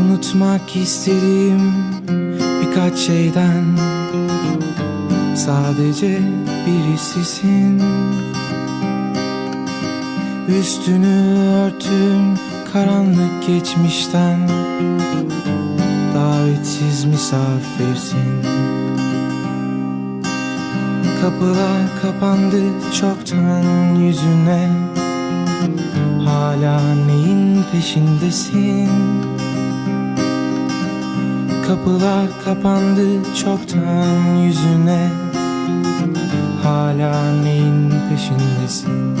Unutmak istediğim birkaç şeyden Sadece birisisin Üstünü örtün karanlık geçmişten Davetsiz misafirsin Kapılar kapandı çoktan yüzüne Hala neyin peşindesin? Kapılar kapandı çoktan yüzüne. Hala neyin peşindesin?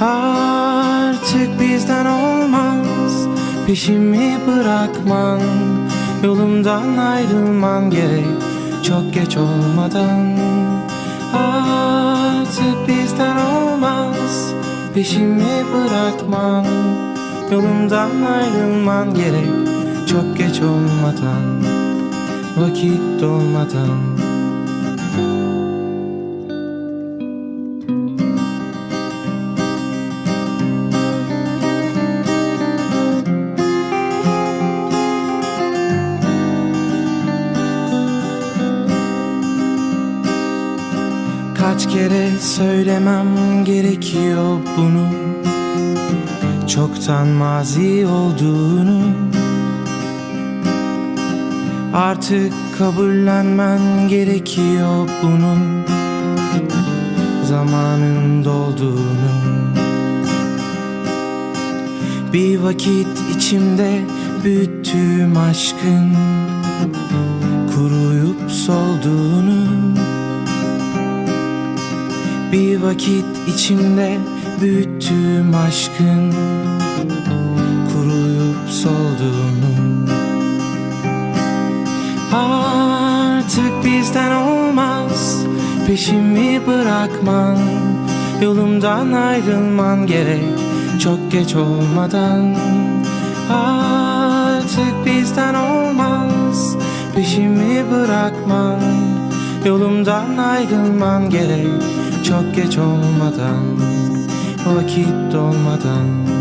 Artık bizden olmaz. Peşimi bırakman Yolumdan ayrılman gerek. Çok geç olmadan. Artık bizden olmaz. Peşimi bırakman Yolumdan ayrılman gerek Çok geç olmadan Vakit dolmadan. Kaç kere söylemem gerekiyor bunu? Çoktan mazi olduğunu Artık kabullenmen gerekiyor bunun. Zamanın dolduğunu. Bir vakit içimde büyüttüğüm aşkın Kuruyup solduğunu. Bir vakit içimde büyüttüğüm aşkın Kuruyup solduğunu Artık bizden olmaz. Peşimi bırakman Yolumdan ayrılman gerek. Çok geç olmadan Artık bizden olmaz. Peşimi bırakman Yolumdan ayrılman gerek. Çok geç olmadan Vakit dolmadan